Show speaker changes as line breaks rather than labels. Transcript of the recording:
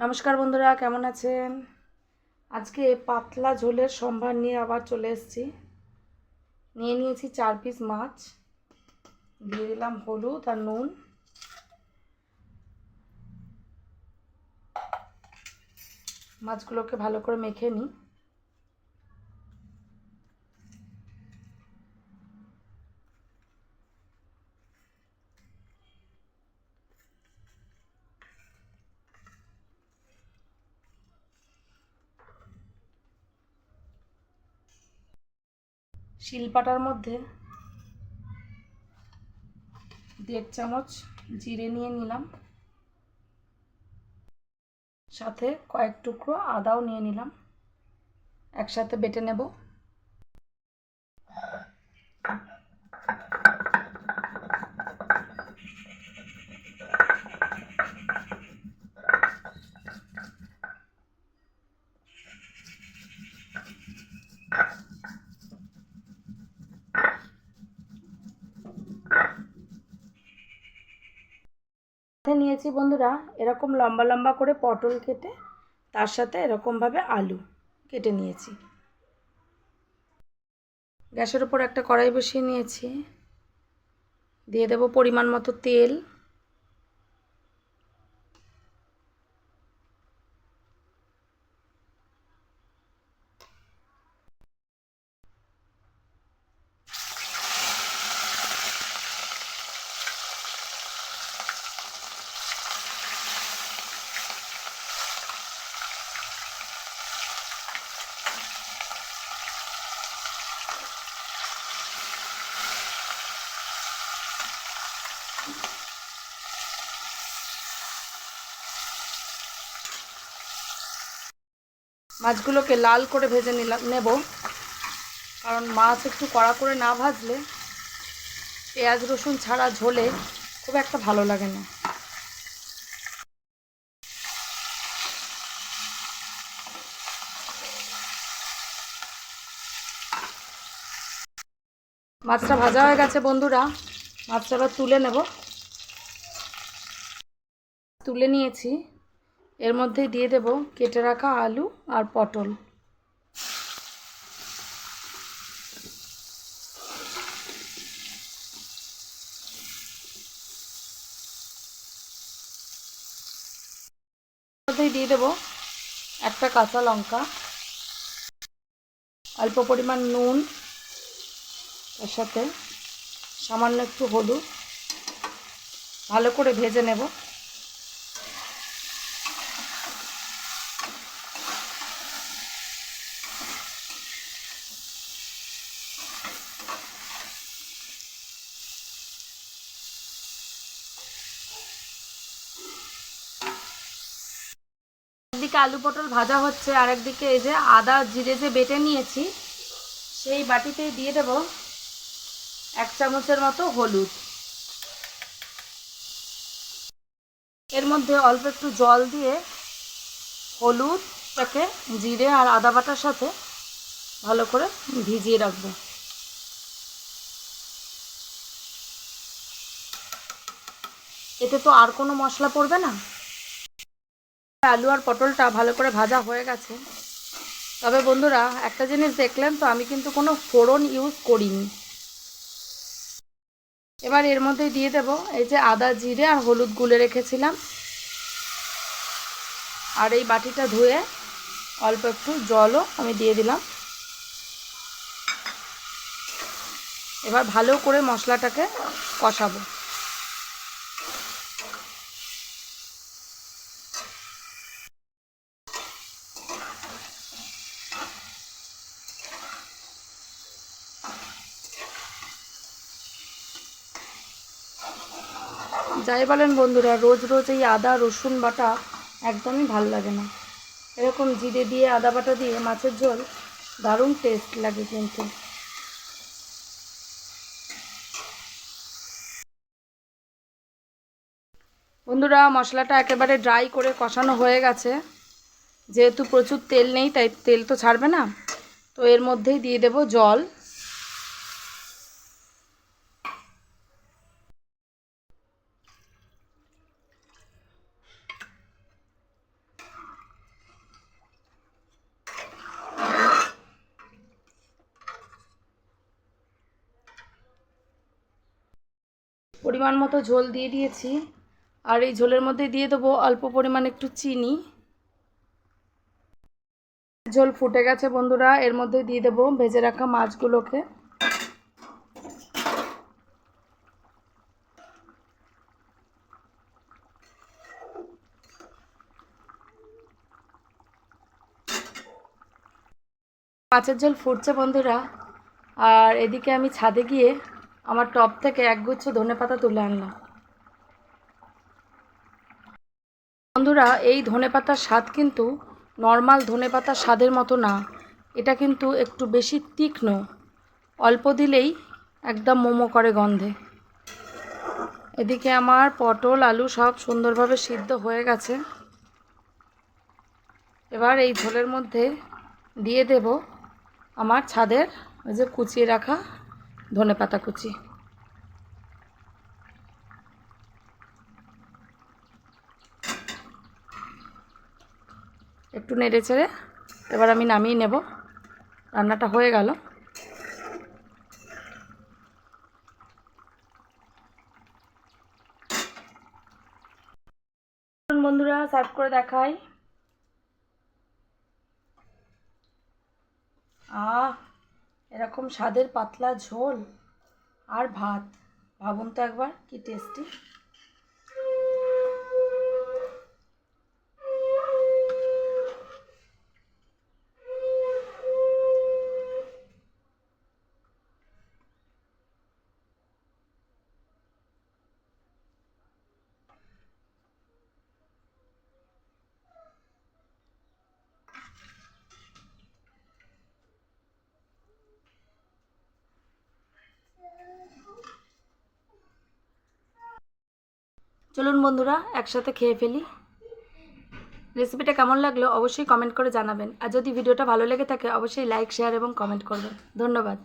নমস্কার বন্ধুরা, কেমন আছেন? আজকে পাতলা ঝোলের সম্ভার নিয়ে আবার চলে এসেছি। নিয়ে নিয়েছি চার পিস মাছ। দিয়ে দিলাম হলুদ আর নুন। মাছগুলোকে ভালো করে মেখে নিই। শিলপাটার মধ্যে দেড় চামচ জিরে নিয়ে নিলাম। সাথে কয়েক টুকরো আদাও নিয়ে নিলাম। একসাথে বেটে নেব। সাথে নিয়েছি বন্ধুরা, এরকম লম্বা লম্বা করে পটল কেটে, তার সাথে এরকমভাবে আলু কেটে নিয়েছি। গ্যাসের উপর একটা কড়াই বসিয়ে নিয়েছি। দিয়ে দেব পরিমাণ মতো তেল। মাছগুলোকে লাল করে ভেজে নিলাম নেব। কারণ মাছ একটু কড়া করে না ভাজলে পেঁয়াজ, রসুন ছাড়া ঝোলে খুব একটা ভালো লাগে না। মাছটা ভাজা হয়ে গেছে বন্ধুরা। মাছটা এবার তুলে নেব। তুলে নিয়েছি। এর মধ্যে দিয়ে দেব কেটে রাখা আলু আর পটল। দিয়ে দেব একটা কাঁচা লঙ্কা। অল্প পরিমাণ নুন। এর সাথে সামান্য একটু হলুদ। ভালো করে ভেজে নেব। একদিকে আলু পটল ভাজা হচ্ছে, আর একদিকে এই যে আদা জিরে যে বেটে নিয়েছি, সেই বাটিতে দিয়ে দেব এক চামচের মতো হলুদ। এর মধ্যে অল্প একটু জল দিয়ে হলুদটাকে জিরে আর আদা বাটার সাথে ভালো করে ভিজিয়ে রাখব। এতে তো আর কোনো মশলা পড়বে না। আলু আর পটলটা ভালো করে ভাজা হয়ে গেছে। তবে বন্ধুরা, একটা জিনিস দেখলেন তো, আমি কিন্তু কোনো ফোড়ন ইউজ করিনি। এবার এর মধ্যে দিয়ে দেব এই যে আদা, জিরে আর হলুদ গুলে রেখেছিলাম। আর এই বাটিটা ধুয়ে অল্প একটু জলও আমি দিয়ে দিলাম। এবার ভালো করে মশলাটাকে কষাবো। যাই বলেন বন্ধুরা, রোজ রোজ এই আদা, রসুন বাটা একদমই ভালো লাগে না। এরকম জিরে দিয়ে আদা বাটা দিয়ে মাছের ঝোল দারুণ টেস্ট লাগে কিন্তু। বন্ধুরা, মশলাটা একেবারে ড্রাই করে কষানো হয়ে গেছে। যেহেতু প্রচুর তেল নেই, তাই তেল তো ছাড়বে না। তো এর মধ্যেই দিয়ে দেব জল। পরিমাণ মতো ঝোল দিয়ে দিয়েছি। আর এই ঝোলের মধ্যে দিয়ে দেবো অল্প পরিমাণ একটু চিনি। ঝোল ফুটে গেছে বন্ধুরা, এর মধ্যে দিয়ে দেবো ভেজে রাখা মাছগুলোকে। মাছের ঝোল ফুটছে বন্ধুরা। আর এদিকে আমি ছাদে গিয়ে আমার টপ থেকে একগুচ্ছ ধনে পাতা তুলে আনলাম। বন্ধুরা, এই ধনে পাতার স্বাদ কিন্তু নর্মাল ধনে পাতার স্বাদের মতো না। এটা কিন্তু একটু বেশি তীক্ষ্ণ। অল্প দিলেই একদম মোমো করে গন্ধে। এদিকে আমার পটল, আলু সব সুন্দরভাবে সিদ্ধ হয়ে গেছে। এবার এই ঝোলের মধ্যে দিয়ে দেব আমার ছাদের ওই যে কুচিয়ে রাখা ধনে পাতা কুচি। একটু নেড়ে চেড়ে এবার আমি নামিয়ে নেব। রান্নাটা হয়ে গেল। বন্ধুরা, সার্ভ করে দেখাই। আহ এরকম স্বাদের পাতলা ঝোল আর ভাত। ভাবুন তো একবার কি টেস্টি চলুন বন্ধুরা, একসাথে খেয়ে ফেলি। রেসিপিটা কেমন লাগল অবশ্যই কমেন্ট করে জানাবেন। আর যদি ভিডিওটা ভালো লেগে থাকে, অবশ্যই লাইক, শেয়ার এবং কমেন্ট করবেন। ধন্যবাদ।